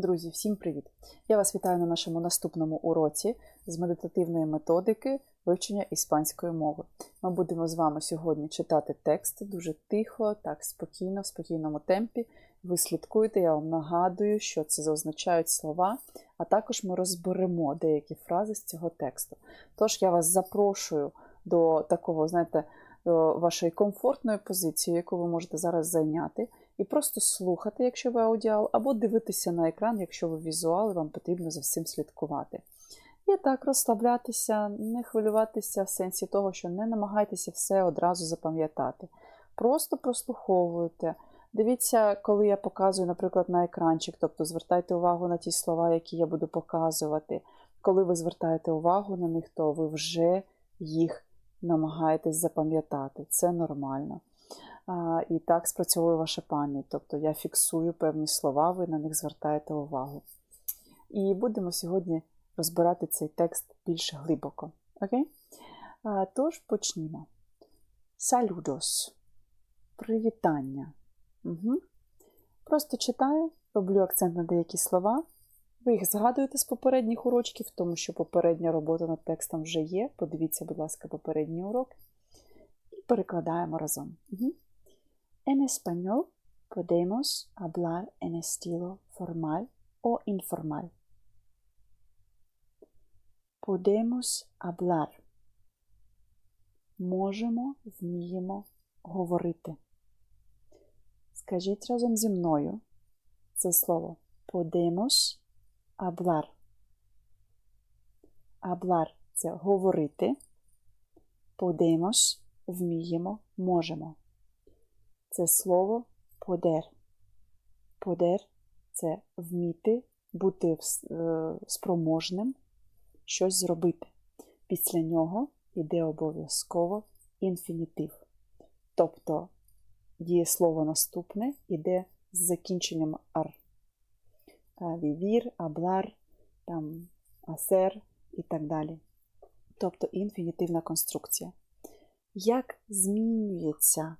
Друзі, всім привіт! Я вас вітаю на нашому наступному уроці з медитативної методики вивчення іспанської мови. Ми будемо з вами сьогодні читати текст дуже тихо, так спокійно, в спокійному темпі. Ви слідкуєте, я вам нагадую, що це означають слова, а також ми розберемо деякі фрази з цього тексту. Тож я вас запрошую до такого, знаєте, до вашої комфортної позиції, яку ви можете зараз зайняти і просто слухати, якщо ви аудіал, або дивитися на екран, якщо ви візуал, і вам потрібно за всім слідкувати. І так розслаблятися, не хвилюватися в сенсі того, що не намагайтеся все одразу запам'ятати. Просто прослуховуйте. Дивіться, коли я показую, наприклад, на екранчик, тобто звертайте увагу на ті слова, які я буду показувати. Коли ви звертаєте увагу на них, то ви вже їх намагаєтесь запам'ятати. Це нормально. І так спрацьовує ваша пам'ять. Тобто я фіксую певні слова, ви на них звертаєте увагу. І будемо сьогодні розбирати цей текст більш глибоко. Окей? Тож почнімо. Saludos. Привітання. Угу. Просто читаю, роблю акцент на деякі слова. Ви їх згадуєте з попередніх урочків, тому що попередня робота над текстом вже є. Подивіться, будь ласка, попередній урок. І перекладаємо разом. Угу. En español podemos hablar en estilo formal o informal. Podemos hablar. Можемо, вміємо говорити. Скажіть разом зі мною це слово podemos hablar. Hablar – це говорити. Podemos – вміємо, можемо це слово подер. Подер це вміти, бути е, спроможним щось зробити. Після нього йде обов'язково інфінітив. Тобто дієслово наступне йде з закінченням ар. Вівір, аблар, там, асер і так далі. Тобто інфінітивна конструкція. Як змінюється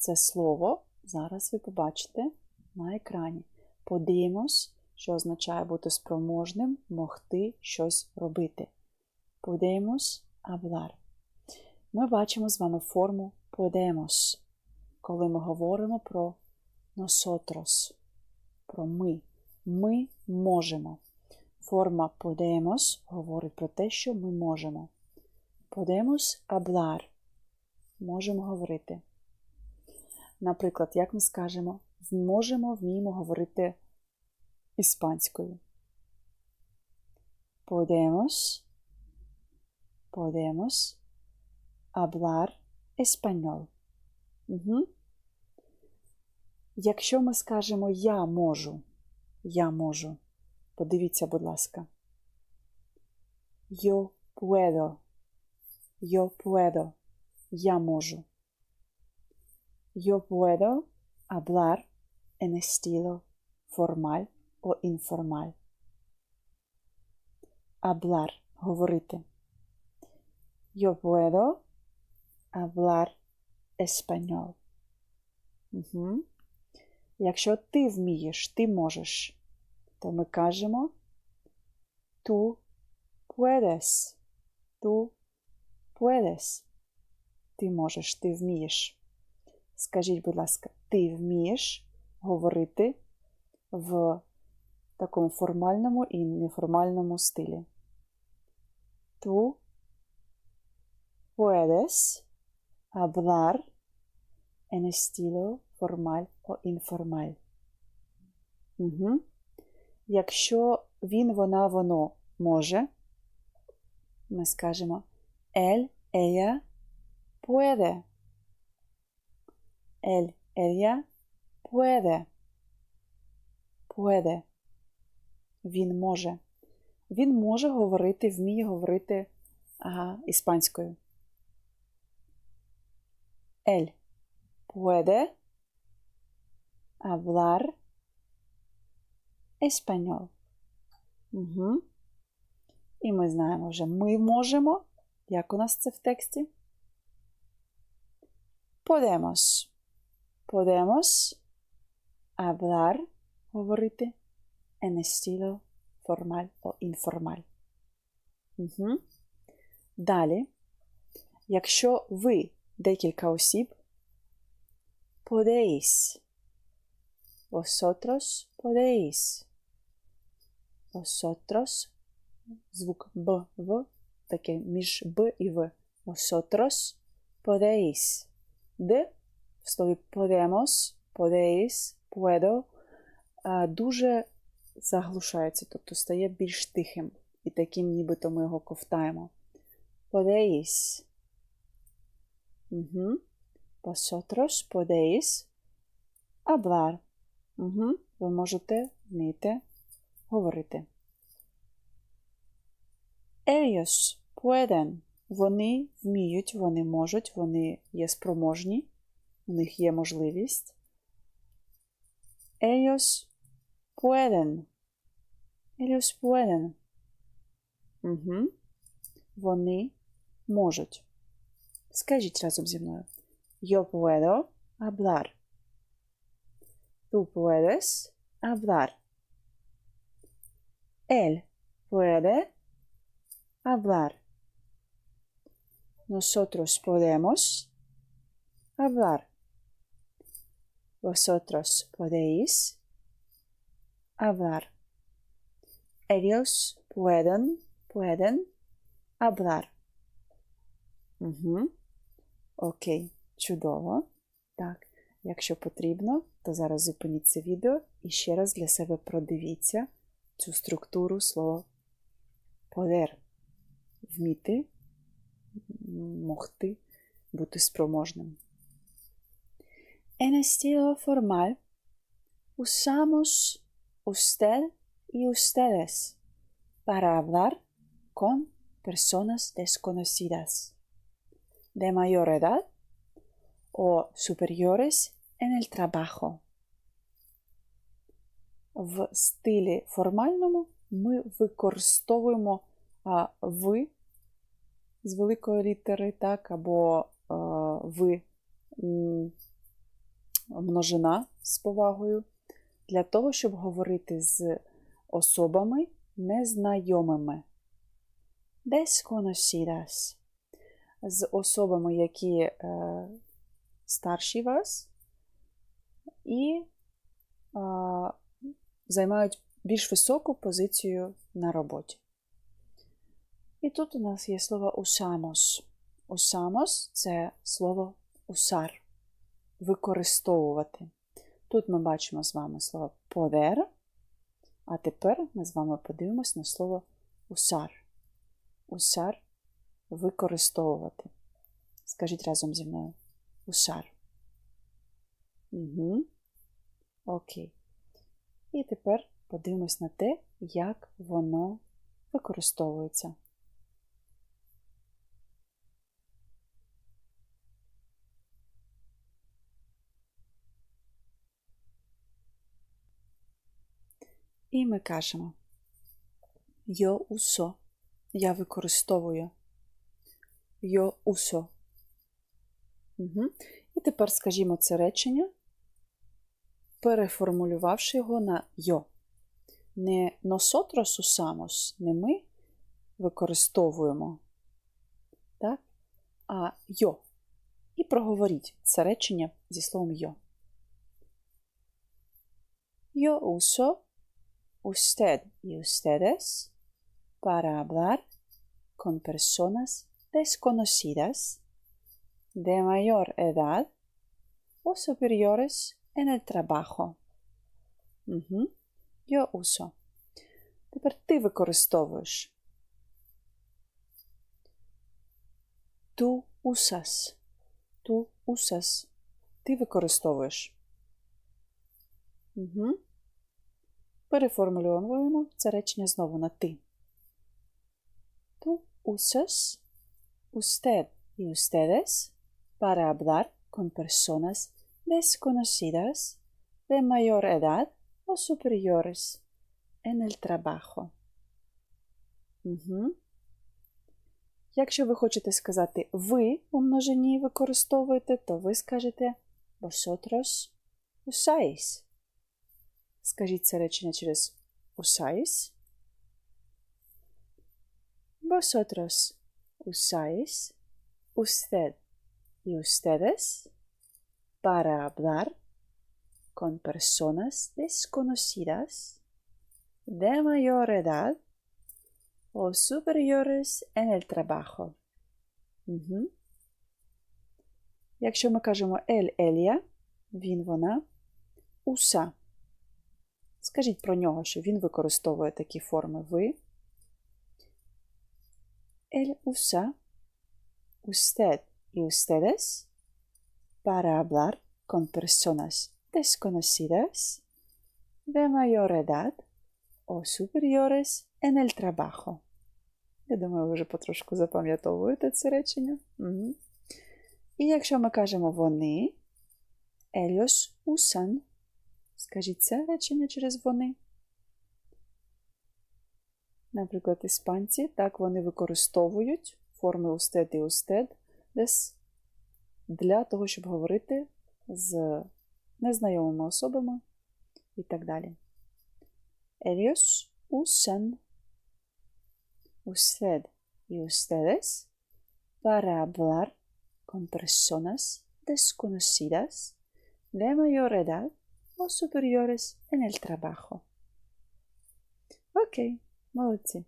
це слово зараз ви побачите на екрані. Подивимось, що означає бути спроможним, могти щось робити. Подивимось hablar. Ми бачимо з вами форму podemos, коли ми говоримо про nosotros, про ми. Ми можемо. Форма podemos говорить про те, що ми можемо. Podemos hablar. Можемо говорити. Наприклад, як ми скажемо, зможемо, вміємо говорити іспанською. Podemos, podemos hablar español. Угу. Якщо ми скажемо я можу, я можу, подивіться, будь ласка. Yo puedo, yo puedo, я можу. Yo puedo hablar en estilo formal o informal. Hablar говорити. Yo puedo hablar español. Угу. Якщо ти вмієш, ти можеш, то ми кажемо tú puedes. Tú puedes. Ти можеш, ти вмієш. Скажіть, будь ласка, ти вмієш говорити в такому формальному і неформальному стилі? Tú puedes hablar en estilo formal o informal. Угу. Якщо він, вона, воно може, ми скажемо él, ella puede. Él, ella puede. Puede. Він може. Він може говорити, вміє говорити ага, іспанською. Él puede hablar español. Угу. І ми знаємо вже, ми можемо. Як у нас це в тексті? Podemos. Podemos hablar, говорити en estilo formal o informal. Угу. Далі, якщо ви декілька осіб, podéis. Vosotros podéis. Vosotros. Звук Б, В, таке між Б і В. Vosotros podéis. Д слові podemos, podéis, puedo дуже заглушається, тобто стає більш тихим. І таким нібито ми його ковтаємо. Podéis. Угу. Vosotros podéis hablar. Угу. Ви можете вміти говорити. Ellos pueden. Вони вміють, вони можуть, вони є спроможні, у них є можливість. Ellos pueden. Ellos pueden. Угу. Вони можуть. Скажіть разом зі мною. Yo puedo hablar. Tú puedes hablar. Él puede hablar. Nosotros podemos hablar. Vosotros podéis hablar. Ellos pueden, pueden hablar. Угу. Окей, чудово. Так, якщо потрібно, то зараз зупиніть це відео і ще раз для себе продивіться цю структуру слова poder. Вміти, могти, бути спроможним. En estilo formal usamos usted y ustedes para hablar con personas desconocidas de mayor edad o superiores en el trabajo. В стилі формальному ми використовуємо а, ви з великої літери, так, або а, ви м, множина з повагою, для того, щоб говорити з особами незнайомими. Desconocidas. З особами, які е, старші вас, і е, займають більш високу позицію на роботі. І тут у нас є слово usamos. Usamos – це слово usar, використовувати. Тут ми бачимо з вами слово poder, а тепер ми з вами подивимось на слово usar. Usar – використовувати. Скажіть разом зі мною. Usar. Угу. Окей. І тепер подивимось на те, як воно використовується. І ми кажемо Yo uso. Я використовую. Yo uso. Угу. І тепер скажімо це речення, переформулювавши його на йо. Не nosotros usamos, не ми використовуємо, так? а йо. І проговоріть це речення зі словом йо. Yo uso usted y ustedes para hablar con personas desconocidas de mayor edad o superiores en el trabajo. Угу. Yo uso. Тепер ти використовуєш. Tú usas. Tú usas. Ти використовуєш. Угу. Переформулюємо це речення знову на. Tú usas usted y ustedes para hablar con personas desconocidas de mayor edad o superiores en el trabajo. Угу. Якщо ви хочете сказати ви у множині використовуєте, то ви скажете vosotros usáis. Скажіть це речення через usáis. Vosotros usáis. Usted y ustedes para hablar con personas desconocidas de mayor edad o superiores en el trabajo. Угу. Якщо ми кажемо ель Елія, він вона, уса. Скажіть про нього, що він використовує такі форми ви. Ель уса, usted y ustedes para hablar con personas desconocidas de mayor edad o superiores en el trabajo. Я думаю, ви вже потрошку запам'ятовуєте це речення. Угу. І якщо ми кажемо вони, ellos usan, скажіть це речення через вони. Наприклад, іспанці, так вони використовують форми usted і usted десь для того, щоб говорити з незнайомими особами і так далі. Ellos usan usted y ustedes para hablar con personas desconocidas de mayor edad o superiores en el trabajo. Окей, молодці.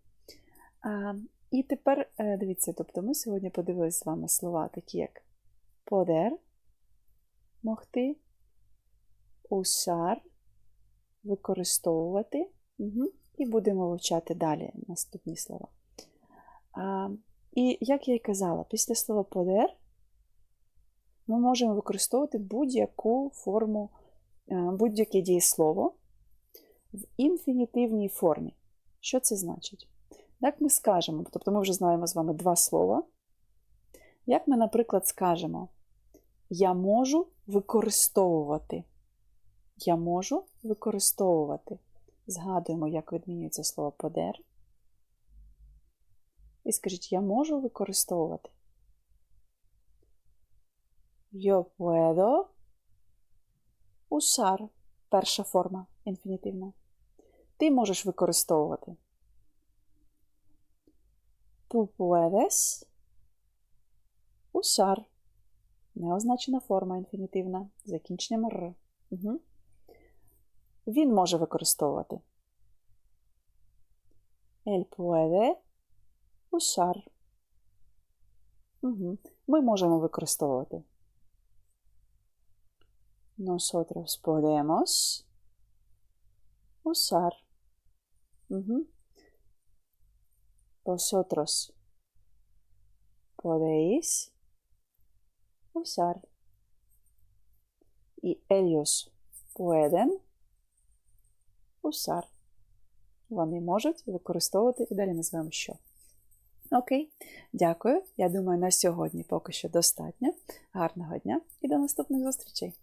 А, і тепер е, дивіться, тобто ми сьогодні подивилися з вами слова, такі як poder, могти, usar, використовувати. Угу. І будемо вивчати далі наступні слова. А, І як я й казала, після слова poder ми можемо використовувати будь-яку форму, будь-яке дієслово в інфінітивній формі. Що це значить? Як ми скажемо, тобто ми вже знаємо з вами два слова. Як ми, наприклад, скажемо, я можу використовувати. Я можу використовувати. Згадуємо, як відмінюється слово poder. І скажіть, я можу використовувати. Yo puedo usar. Перша форма інфінітивна. Ти можеш використовувати. Tú puedes usar. Неозначена форма інфінітивна. Закінченням р. Угу. Він може використовувати. Él puede usar. Угу. Ми можемо використовувати. Nosotros podemos usar. Угу. Vosotros podéis usar. Y ellos pueden usar. Вони можуть використовувати і далі називаємо що. Окей, дякую. Я думаю, на сьогодні поки що достатньо. Гарного дня і до наступних зустрічей!